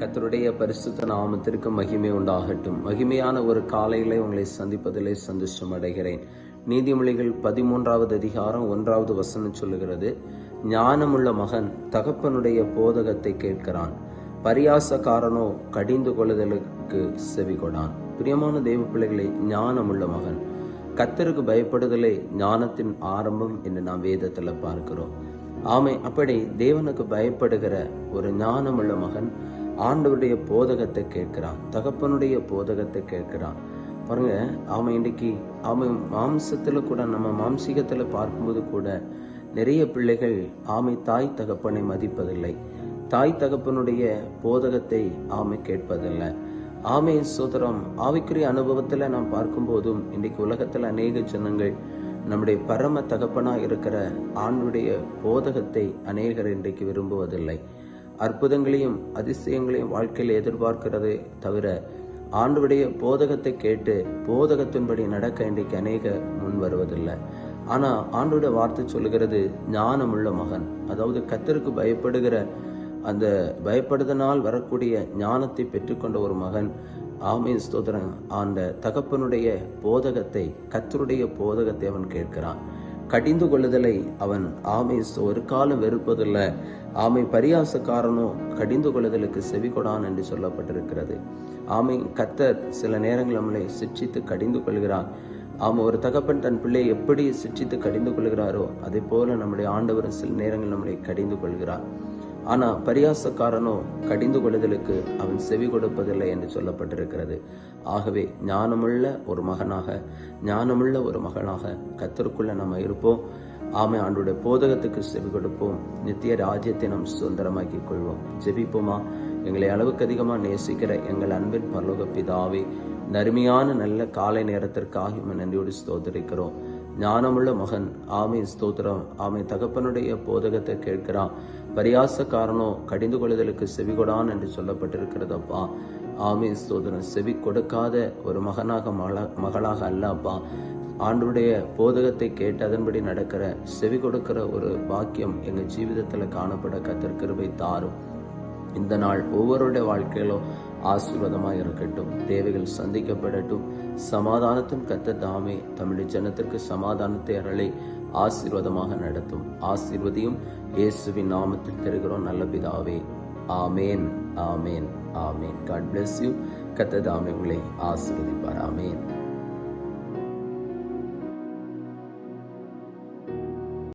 கத்தருடைய பரிசுத்த நாமத்திற்கு மகிமை உண்டாகட்டும். மகிமையான ஒரு காலையிலே உங்களை சந்திப்பதிலே சந்தோஷம் அடைகிறேன். நீதிமொழிகள் பதிமூன்றாவது அதிகாரம் ஒன்றாவது வசனம் சொல்லுகிறது ஞானமுள்ள மகன் தகப்பனுடைய போதகத்தை கேட்கிறான். பரியாசக்காரனோ கடிந்து கொள்ளுதலுக்கு செவி கொடான் பிரியமான தெய்வ பிள்ளைகளை ஞானமுள்ள மகன் கத்தருக்கு பயப்படுதலே ஞானத்தின் ஆரம்பம் என்று நாம் வேதத்துல பார்க்கிறோம். ஆமை அப்படி தேவனுக்கு பயப்படுகிற ஒரு ஞானமுள்ள மகன் ஆண்டவருடைய போதகத்தை கேட்கிறான் தகப்பனுடைய போதகத்தை கேட்கிறான். பாருங்க அவன் இன்னைக்கு அவன் மாம்சத்தில் கூட நம்ம மாம்சீகத்தில் பார்க்கும்போது கூட நிறைய பிள்ளைகள் ஆமை தாய் தகப்பனை மதிப்பதில்லை. தாய் தகப்பனுடைய போதகத்தை ஆமை கேட்பதில்லை. ஆமை சோதரம் ஆவிக்குரிய அனுபவத்தில் நாம் பார்க்கும்போதும் இன்றைக்கு உலகத்தில் அநேக ஜனங்கள் நம்முடைய பரம தகப்பனாக இருக்கிற ஆண்டுடைய போதகத்தை அநேகர் இன்றைக்கு விரும்புவதில்லை. அற்புதங்களையும் அதிசயங்களையும் வாழ்க்கையில் எதிர்பார்க்கிறதே தவிர ஆண்டுடைய போதகத்தை கேட்டு போதகத்தின்படி நடக்க இன்றைக்கு அநேக முன் வருவதில்லை. ஆனால் ஆண்டுடைய வார்த்தை சொல்லுகிறது ஞானமுள்ள மகன். அதாவது கத்தருக்கு பயப்படுகிற அந்த பயப்படுதனால் வரக்கூடிய ஞானத்தை பெற்றுக்கொண்ட ஒரு மகன். ஆமை ஸ்தோதரன் அந்த தகப்பனுடைய போதகத்தை கத்தருடைய போதகத்தை அவன் கேட்கிறான். கடிந்து கொள்ளுதலை அவன் ஆமை ஒரு காலம் வெறுப்பதில்லை. ஆமை பரியாசக்காரனோ கடிந்து கொள்ளுதலுக்கு செவிகொடான் என்று சொல்லப்பட்டிருக்கிறது. ஆமை கத்தர் சில நேரங்கள் நம்மளை சிக்ஷித்து கடிந்து கொள்கிறான் ஆமாம் ஒரு தகப்பன் தன் பிள்ளையை எப்படி சிக்ஷித்து கடிந்து கொள்கிறாரோ அதே போல நம்முடைய ஆண்டவர் சில நேரங்கள் நம்மளை கடிந்து கொள்கிறார் ஆனா பரியாசக்காரனோ கடிந்து கொள்ளுதலுக்கு அவன் செவி கொடுப்பதில்லை என்று சொல்லப்பட்டிருக்கிறது. ஆகவே ஞானமுள்ள ஒரு மகனாக ஞானமுள்ள ஒரு மகனாக கத்தருக்குள்ள நம்ம இருப்போம். ஆமை ஆண்டுடைய போதகத்துக்கு செவி கொடுப்போம். நித்திய ராஜ்யத்தை நாம் சுதந்திரமாக்கி கொள்வோம். ஜெபிப்போமா? எங்களை அளவுக்கு அதிகமாக நேசிக்கிற எங்கள் அன்பின் பரலோக பிதாவே நறுமையான நல்ல காலை நேரத்திற்காக நன்றியோடு ஸ்தோதரிக்கிறோம் ஞானமுள்ள மகன். ஆமை ஸ்தோத்திரம். ஆமை தகப்பனுடைய போதகத்தை கேட்கிறான். பரியாசக்காரனோ கடிந்து கொள்ளுதலுக்கு செவி கொடான் என்று சொல்லப்பட்டிருக்கிறதப்பா ஆமை ஆமே ஸ்தோத்திரம். செவி கொடுக்காத ஒரு மகனாக மகளாக அல்ல அப்பா. ஆண்டுடைய போதகத்தை கேட்டு அதன்படி நடக்கிற செவி கொடுக்கிற ஒரு பாக்கியம் எங்கள் ஜீவிதத்தில் காணப்பட கத்திருக்கிறவை தாரும். இந்த நாள் ஒவ்வொருடைய வாழ்க்கையிலும் ஆசீர்வாதமாக இருக்கட்டும். தேவைகள் சந்திக்கப்படட்டும். சமாதானத்தின் கத்த தாமே தமிழ் ஜனத்திற்கு சமாதானத்தை அருளை ஆசீர்வாதமாக நடத்தும். ஆசீர்வதியும் இயேசுவின் நாமத்தில் தருகிறோம் நல்ல பிதாவே. ஆமேன் ஆமேன் ஆமேன். காட் பிளஸ் யூ கத்த தாமே உங்களை ஆசீர்வதிப்பார். ஆமேன்.